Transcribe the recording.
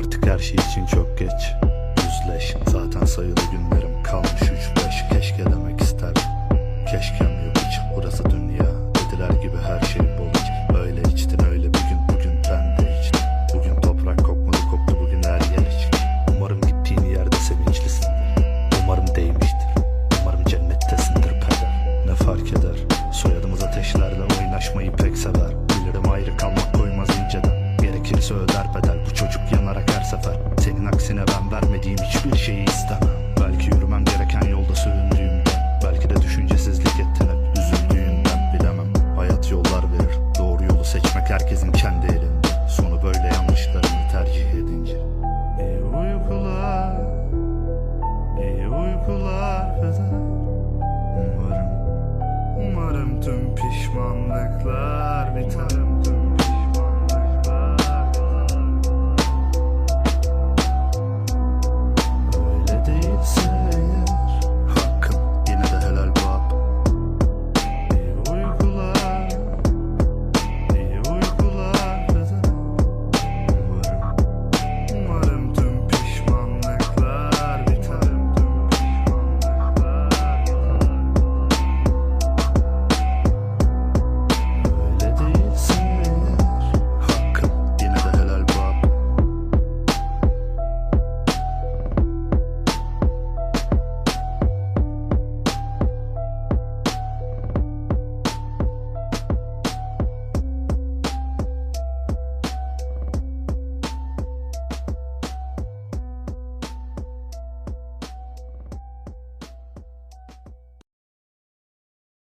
Artık her şey için çok geç. Yüzleş zaten sayılı günlerim kalmış. Üç beş. Keşke demek isterdim. Keşkem yok hiçbir şeyi istemem. Belki yürümem gereken yolda süründüğümden Belki de düşüncesizlik ettin hep üzüldüğünden bilemem. Hayat yollar verir. Doğru yolu seçmek herkesin kendi elinde. Sonu böyle yanlışlarını tercih edince. İyi uykular İyi uykular peder Umarım Umarım tüm pişmanlıklar biter. Umarım tüm